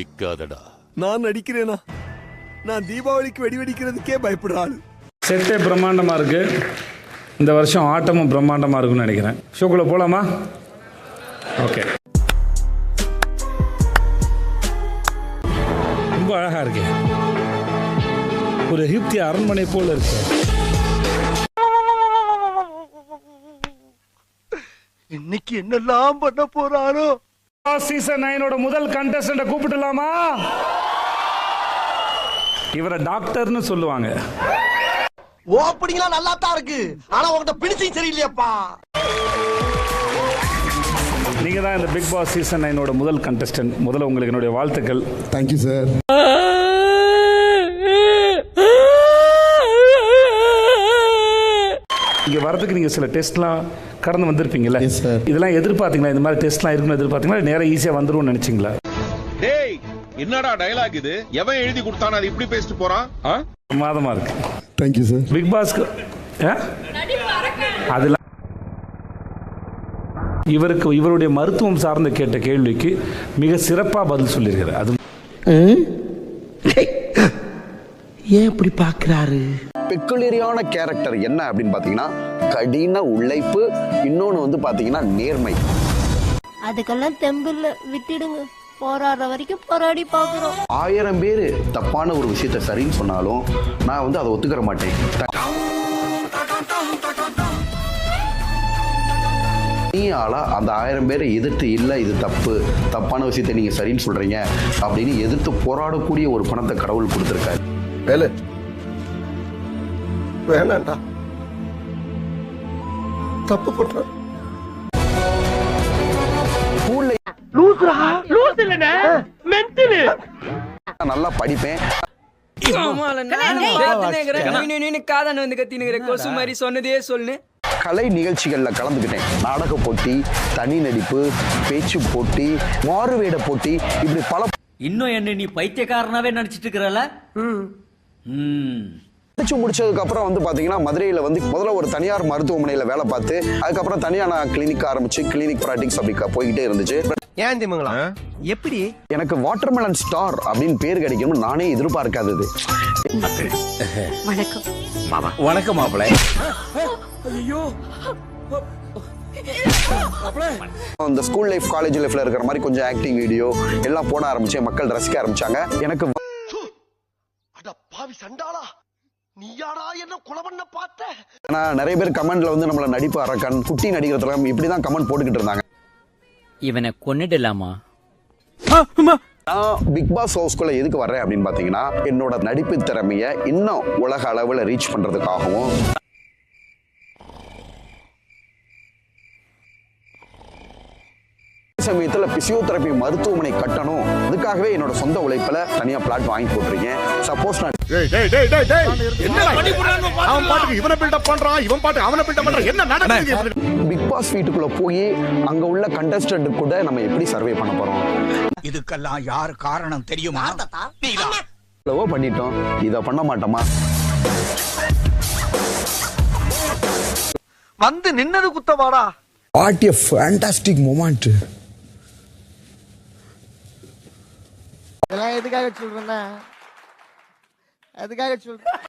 நடிக்காதடா நான் நடிக்கிறேனா? நான் தீபாவளிக்கு வெடி வெடிக்கிறதுக்கே பயப்படுற ஆளு. செட்டே பிரம்மாண்டமாக இருக்குது இந்த வருஷம் ஆட்டமும் பிரம்மாண்டமாக இருக்கும்னு நினைக்கிறேன். ஷோக்குள்ளே போகலாமா ஓகே. ரொம்ப அழகாக இருக்கு. ஒரு ஹிப்தி அரண்மனை போல இருக்கு. இன்னைக்கு என்னெல்லாம் பண்ண போறானோ? சீசன் நைனோட முதல் கண்டஸ்டண்ட கூப்பிடலாமா? இவரை டாக்டர்னு சொல்லுவாங்க. ஓப்பனிங்லாம் நல்லா தான் இருக்கு. ஆனா உன்கிட்ட பிடிச்சும் சரியில்லையாப்பா. நீங்க தான் இந்த பிக் பாஸ் சீசன் நைனோட முதல் கண்டஸ்டன்ட் முதல்ல உங்களுக்கு என்னுடைய வாழ்த்துக்கள். தேங்க்யூ சார் இங்க வரதுக்கு நீங்க சில டெஸ்ட்லாம் கடந்து sir. இதெல்லாம் எதிர்பார்த்தீங்களா? இந்த மாதிரி டெஸ்ட்லாம் இருக்குன்னு எதிர்பார்த்தீங்களா? நேரா ஈஸியா வந்துரும்னு நினைச்சீங்களா? டேய் என்னடா டயலாக் இது? எவன் எழுதி கொடுத்தானே அது இப்படி பேசிட்டு போறான்? ஆ? பிரமாதமா இருக்கு. தேங்க்யூ சார் பிக் பாஸ்க்கு ஆ? அதெல்லாம் இவருக்கு இவருடைய மருத்துவம் சார்ந்த கேட்ட கேள்விக்கு மிக சிறப்பா பதில் சொல்லியிருக்கிறார். அது ஏன் இப்படி பாக்குறாரு பெக்குலரியான கேரக்டர் என்ன அப்படின்னு பார்த்தீங்கன்னா கடின உழைப்பு இன்னொன்று வந்து பார்த்தீங்கன்னா நேர்மை. அதுக்கெல்லாம் தெம்பில்ல விட்டுடுங்க. போராடுற வரைக்கும் போராடி பாக்குறோம் ஆயிரம் பேர் தப்பான ஒரு விஷயத்த சரின்னு சொன்னாலும் நான் வந்து அதை ஒத்துக்கிற மாட்டேன். நீ ஆளா அந்த ஆயிரம் பேரை எதிர்த்து இல்லை இது தப்பு. தப்பான விஷயத்தை நீங்க சரின்னு சொல்றீங்க. அப்படின்னு எதிர்த்து போராடக்கூடிய ஒரு பணத்தை கடவுள் கொடுத்துருக்காரு. வேலை வேணாண்டா. தப்பு பண்ற. ஸ்கூல்ல நல்லா படிப்பேன். காதன் வந்து கத்தினுங்கிற கொசு மாதிரி சொன்னதே சொல்லு. கலை நிகழ்ச்சிகளில் கலந்துக்கிட்டேன். நாடக போட்டி தனி நடிப்பு பேச்சு போட்டி மாறுவேட போட்டி இப்படி பல இன்னும் என்ன நீ பைத்தியக்காரனாவே நினைச்சிட்டு இருக்கிறல படிச்சு முடிச்சதுக்கு அப்புறம் வந்து பாத்தீங்கன்னா மதுரையில வந்து முதல்ல ஒரு தனியார் மருத்துவமனையில வேலை பார்த்து அதுக்கப்புறம் தனியா நான் கிளினிக் ஆரம்பிச்சு கிளினிக் ப்ராக்டிக்ஸ் அப்படி போய்கிட்டே இருந்துச்சு. ஏன் திமுங்களா? எப்படி? எனக்கு வாட்டர்மெலன் ஸ்டார் அப்படின்னு பேர் கிடைக்கணும்னு நானே எதிர்பார்க்காதது. வணக்கம். மாப்பிள அந்த ஸ்கூல் லைஃப் காலேஜ் லைஃப்ல இருக்கிற மாதிரி கொஞ்சம் ஆக்டிங் வீடியோ எல்லாம் போட ஆரம்பிச்சேன் மக்கள் ரசிக்க ஆரம்பிச்சாங்க. எனக்கு அட பாவி சண்டாளா. நீயாடா என்ன கொலை பண்ண பார்த்த? ஆனா நிறைய பேர் கமெண்ட்ல வந்து நம்மள நடிப்பு அரக்கன் குட்டி நடிக்கிறதுல இப்படிதான் கமெண்ட் போட்டுக்கிட்டு இருந்தாங்க. இவனை கொன்னுடலாமா? நான் பிக் பாஸ் ஹவுஸ்குள்ள எதுக்கு வர்றேன் அப்படின்னு பாத்தீங்கன்னா என்னோட நடிப்பு திறமைய இன்னும் உலக அளவுல ரீச் பண்றதுக்காகவும் சமயத்துல பிசியோதெரபி மருத்துவமனை கட்டணும். அதுக்காகவே என்னோட சொந்த உழைப்புல தனியா பிளாட் வாங்கி போட்டிருக்கேன். சப்போஸ் நான் பிக் பாஸ் வீட்டுக்குள்ள போய் அங்க உள்ள கண்டஸ்டன்ட் கூட நம்ம எப்படி சர்வே பண்ண போறோம்? இதுக்கெல்லாம் யார் காரணம் தெரியுமா? எவ்வளவோ பண்ணிட்டோம். இத பண்ண மாட்டோமா? வந்து நின்னது குத்தவாடா? வாட் எ ஃபேண்டாஸ்டிக் மொமெண்ட் அதுக்காக எதுக்காக சொல்றேன்னா அதுக்காக சொல்றேன்.